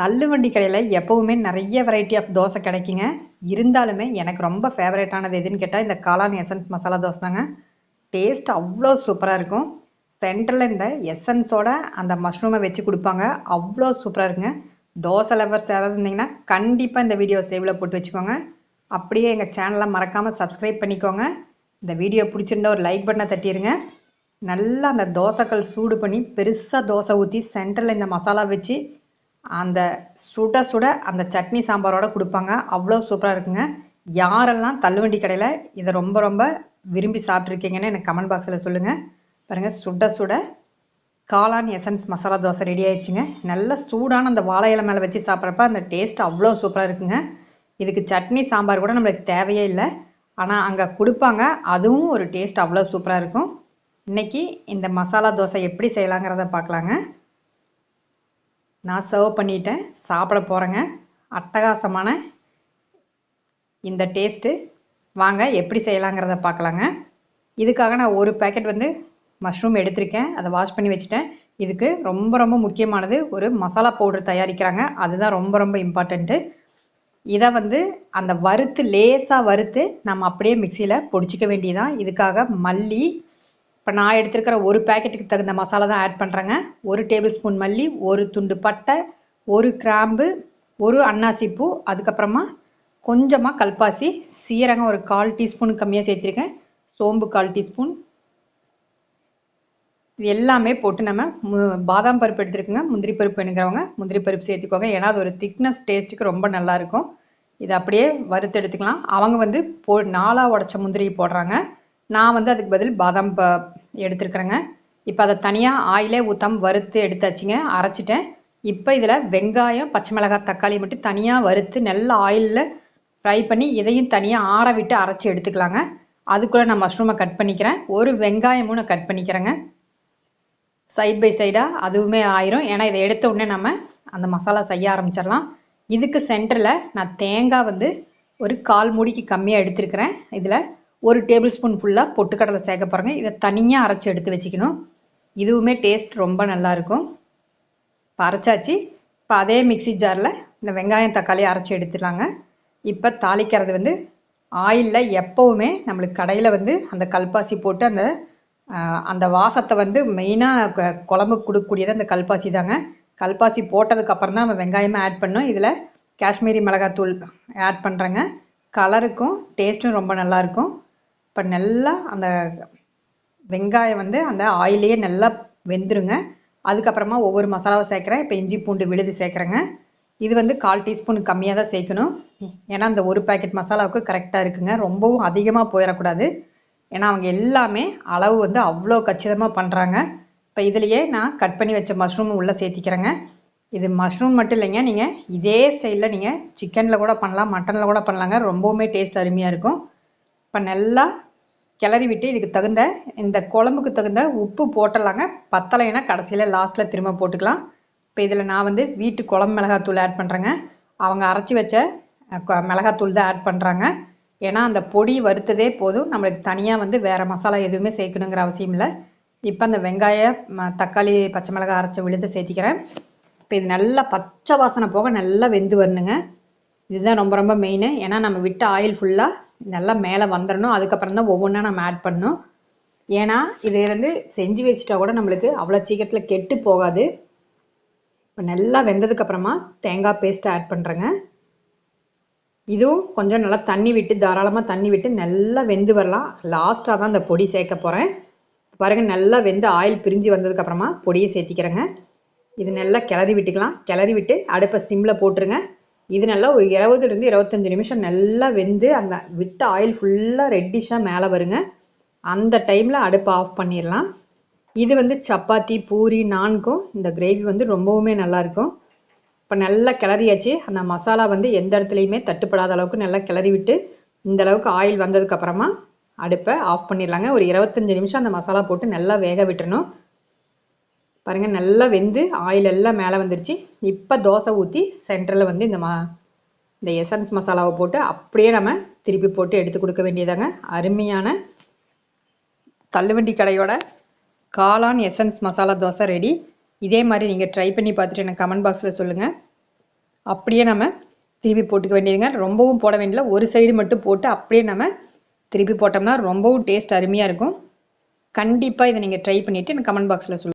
தள்ளுவண்டி கடையில் எப்போவுமே நிறைய வெரைட்டி ஆஃப் தோசை கிடைக்குங்க. இருந்தாலுமே எனக்கு ரொம்ப ஃபேவரேட்டானது எதுன்னு கேட்டால் இந்த காளான் எசன்ஸ் மசாலா தோசை தாங்க. டேஸ்ட் அவ்வளோ சூப்பராக இருக்கும். சென்டரில் இந்த எசன்ஸோட அந்த மஷ்ரூமை வச்சு கொடுப்பாங்க. அவ்வளோ சூப்பராக இருக்குங்க. தோசை லவர்ஸ் யாராவது இருந்தீங்கன்னா கண்டிப்பாக இந்த வீடியோ சேவில் போட்டு வச்சுக்கோங்க. அப்படியே எங்கள் சேனலை மறக்காமல் சப்ஸ்கிரைப் பண்ணிக்கோங்க. இந்த வீடியோ பிடிச்சிருந்தா ஒரு லைக் பட்டனை தட்டிடுங்க நல்லா அந்த தோசைக்கல் சூடு பண்ணி பெருசாக தோசை ஊற்றி சென்டரில் இந்த மசாலா வச்சு அந்த சுட சுட அந்த சட்னி சாம்பாரோட கொடுப்பாங்க. அவ்வளோ சூப்பராக இருக்குங்க. யாரெல்லாம் தள்ளுவண்டி கடையில் இதை ரொம்ப ரொம்ப விரும்பி சாப்பிட்ருக்கீங்கன்னு எனக்கு கமெண்ட் பாக்ஸில் சொல்லுங்கள் பாருங்கள் சுட சுட காளான் எசன்ஸ் மசாலா தோசை ரெடி ஆயிடுச்சுங்க. நல்ல சூடான அந்த வாழை இலை மேலே வச்சு சாப்பிட்றப்ப அந்த டேஸ்ட் அவ்வளோ சூப்பராக இருக்குங்க. இதுக்கு சட்னி சாம்பார் கூட நம்மளுக்கு தேவையே இல்லை. ஆனால் அங்கே கொடுப்பாங்க. அதுவும் ஒரு டேஸ்ட் அவ்வளோ சூப்பராக இருக்கும். இன்னைக்கு இந்த மசாலா தோசை எப்படி செய்யலாங்கிறத பார்க்கலாங்க. நான் சர்வ் பண்ணிட்டேன். சாப்பிட போகிறேங்க அட்டகாசமான இந்த டேஸ்ட்டு வாங்க எப்படி செய்யலாங்கிறத பார்க்கலாங்க. இதுக்காக நான் ஒரு பேக்கெட் வந்து மஷ்ரூம் எடுத்திருக்கேன். அதை வாஷ் பண்ணி வச்சுட்டேன். இதுக்கு ரொம்ப ரொம்ப முக்கியமானது ஒரு மசாலா பவுடர் தயாரிக்கிறாங்க. அதுதான் ரொம்ப ரொம்ப இம்பார்ட்டண்ட்டு இதை வந்து அந்த வறுத்து லேசாக வறுத்து நம்ம அப்படியே மிக்சியில் பொடிச்சிக்க வேண்டியதான் இதுக்காக மல்லி இப்போ நான் எடுத்திருக்கிற ஒரு பேக்கெட்டுக்கு தகுந்த மசாலா தான் ஆட் பண்ணுறேங்க ஒரு டேபிள் ஸ்பூன் மல்லி ஒரு துண்டு பட்டை ஒரு கிராம்பு ஒரு அன்னாசி பூ அதுக்கப்புறமா கொஞ்சமாக கல்பாசி சீரகம் ஒரு கால் டீஸ்பூன் கம்மியாக சேர்த்துருக்கேன். சோம்பு கால் டீஸ்பூன். இது எல்லாமே போட்டு நம்ம பாதாம் பருப்பு எடுத்துருக்குங்க. முந்திரி பருப்பு வேணுங்கிறவங்க முந்திரி பருப்பு சேர்த்துக்கோங்க. ஏன்னா அது ஒரு திக்னஸ் டேஸ்ட்டுக்கு ரொம்ப நல்லா இருக்கும். இதை அப்படியே வறுத்து எடுத்துக்கலாம். அவங்க வந்து போ நாலா உடச்ச முந்திரி போடுறாங்க. நான் வந்து அதுக்கு பதில் பாதாம் ப எடுத்துருக்குறேங்க. இப்போ அதை தனியாக ஆயிலே ஊற்றம் வறுத்து எடுத்தாச்சுங்க. அரைச்சிட்டேன். இப்போ இதில் வெங்காயம் பச்சை மிளகாய் தக்காளி மட்டும் தனியாக வறுத்து நல்ல ஆயிலில் ஃப்ரை பண்ணி இதையும் தனியாக ஆற விட்டு அரைச்சி எடுத்துக்கலாங்க. அதுக்குள்ளே நான் மஷ்ரூமை கட் பண்ணிக்கிறேன். ஒரு வெங்காயமும் நான் கட் பண்ணிக்கிறேங்க. சைட் பை சைடாக அதுவுமே ஆயிரும். ஏன்னா இதை எடுத்த உடனே நம்ம அந்த மசாலா செய்ய ஆரம்பிச்சிடலாம். இதுக்கு சென்டரில் நான் தேங்காய் வந்து ஒரு கால் மூடிக்கு கம்மியாக எடுத்திருக்கிறேன். இதில் ஒரு டேபிள் ஸ்பூன் ஃபுல்லாக பொட்டுக்கடலை சேர்க்க பாருங்கள் இதை தனியாக அரைச்சி எடுத்து வச்சுக்கணும். இதுவுமே டேஸ்ட் ரொம்ப நல்லா இருக்கும். இப்போ அரைச்சாச்சு. இப்போ அதே மிக்ஸி ஜாரில் இந்த வெங்காயம் தக்காளி அரைச்சி எடுத்துடலாங்க. இப்போ தாளிக்கிறது வந்து ஆயிலில் எப்போவுமே நம்மளுக்கு கடையில் வந்து அந்த கல்பாசி போட்டு அந்த அந்த வாசத்தை வந்து மெயினாக குழம்பு கொடுக்கக்கூடியது அந்த கல்பாசி தாங்க. கல்பாசி போட்டதுக்கப்புறம் தான் நம்ம வெங்காயமே ஆட் பண்ணோம் இதில் காஷ்மீரி மிளகாத்தூள் ஆட் பண்ணுறேங்க கலருக்கும் டேஸ்ட்டும் ரொம்ப நல்லா இருக்கும். இப்போ நல்லா அந்த வெங்காயம் வந்து அந்த ஆயிலேயே நல்லா வெந்துருங்க. அதுக்கப்புறமா ஒவ்வொரு மசாலாவை சேர்க்குறேன். இப்போ இஞ்சி பூண்டு விழுது சேர்க்குறேங்க. இது வந்து கால் டீஸ்பூன் கம்மியாக தான் சேர்க்கணும். ஏன்னா அந்த ஒரு பேக்கெட் மசாலாவுக்கு கரெக்டாக இருக்குங்க. ரொம்பவும் அதிகமாக போயிடக்கூடாது ஏன்னா அவங்க எல்லாமே அளவு வந்து அவ்வளோ கச்சிதமாக பண்ணுறாங்க இப்போ இதுலேயே நான் கட் பண்ணி வச்ச மஷ்ரூம் உள்ளே சேர்த்திக்கிறேங்க. இது மஷ்ரூம் மட்டும் இல்லைங்க. நீங்கள் இதே ஸ்டைலில் நீங்கள் சிக்கனில் கூட பண்ணலாம் மட்டனில் கூட பண்ணலாங்க. ரொம்பவுமே டேஸ்ட் அருமையாக இருக்கும். இப்போ நல்லா கிளறி விட்டு இதுக்கு தகுந்த இந்த குழம்புக்கு தகுந்த உப்பு போட்டலாங்க பத்தலைன்னா கடைசியில் லாஸ்ட்டில் திரும்ப போட்டுக்கலாம். இப்போ இதில் நான் வந்து வீட்டு குழம்பு மிளகாத்தூள் ஆட் பண்ணுறேங்க அவங்க அரைச்சி வச்ச கொ- மிளகாத்தூள் தான் ஆட் பண்ணுறாங்க ஏன்னா அந்த பொடி வறுத்ததே போதும். நம்மளுக்கு தனியாக வந்து வேறு மசாலா எதுவுமே சேர்க்கணுங்கிற அவசியம் இல்லை. இப்போ அந்த வெங்காயம் ம- தக்காளி பச்சை மிளகாய் அரைச்ச விழுத சேர்த்திக்கிறேன். இப்போ இது நல்லா பச்சை வாசனை போக நல்லா வெந்து வரணுங்க. இதுதான் ரொம்ப ரொம்ப மெயின் ஏன்னா நம்ம விட்ட ஆயில் ஃபுல்லாக நல்லா மேலே வந்துடணும் அதுக்கப்புறம் தான் ஒவ்வொன்றா நம்ம ஆட் பண்ணணும். ஏன்னா இது வந்து செஞ்சு வச்சுட்டா கூட நம்மளுக்கு அவ்வளோ சீக்கிரத்தில் கெட்டு போகாது. இப்போ நல்லா வெந்ததுக்கப்புறமா தேங்காய் பேஸ்ட்டை ஆட் பண்ணுறேங்க இதுவும் கொஞ்சம் நல்லா தண்ணி விட்டு தாராளமாக தண்ணி விட்டு நல்லா வெந்து வரலாம். லாஸ்ட்டாக தான் இந்த பொடி சேர்க்க போகிறேன் பாருங்கள் நல்லா வெந்து ஆயில் பிரிஞ்சு வந்ததுக்கப்புறமா பொடியை சேர்த்திக்கிறேங்க. இது நல்லா கிளறி விட்டுக்கலாம். கிளறி விட்டு அடுப்பை சிம்மில் போட்டுருங்க. இது நல்லா ஒரு இருபதுலேருந்து இருபத்தஞ்சு நிமிஷம் நல்லா வெந்து அந்த விட்ட ஆயில் ஃபுல்லாக ரெட்டிஷாக மேலே வருங்க. அந்த டைமில் அடுப்பை ஆஃப் பண்ணிடலாம். இது வந்து சப்பாத்தி பூரி நான்கும் இந்த கிரேவி வந்து ரொம்பவுமே நல்லா இருக்கும். இப்போ நல்லா கிளறியாச்சு. அந்த மசாலா வந்து எந்த இடத்துலையுமே தட்டுப்படாத அளவுக்கு நல்லா கிளறி விட்டு இந்த அளவுக்கு ஆயில் வந்ததுக்கு அப்புறமா அடுப்பை ஆஃப் பண்ணிடலாங்க. ஒரு இருபத்தஞ்சு நிமிஷம் அந்த மசாலா போட்டு நல்லா வேக விட்டுறணும். பாருங்க நல்லா வெந்து ஆயில் எல்லாம் மேலே வந்துருச்சு. இப்போ தோசை ஊற்றி சென்டரில் வந்து இந்த மா இந்த எசன்ஸ் மசாலாவை போட்டு அப்படியே நம்ம திருப்பி போட்டு எடுத்து கொடுக்க வேண்டியதாங்க. அருமையான தள்ளுவண்டி கடையோட காளான் எசன்ஸ் மசாலா தோசை ரெடி இதே மாதிரி நீங்கள் ட்ரை பண்ணி பார்த்துட்டு எனக்கு கமெண்ட் பாக்ஸில் சொல்லுங்கள் அப்படியே நம்ம திருப்பி போட்டுக்க வேண்டியதுங்க. ரொம்பவும் போட வேண்டியதில்ல. ஒரு சைடு மட்டும் போட்டு அப்படியே நம்ம திருப்பி போட்டோம்னா ரொம்பவும் டேஸ்ட் அருமையாக இருக்கும். கண்டிப்பாக இதை நீங்கள் ட்ரை பண்ணிவிட்டு எனக்கு கமெண்ட் பாக்ஸில் சொல்லுங்கள்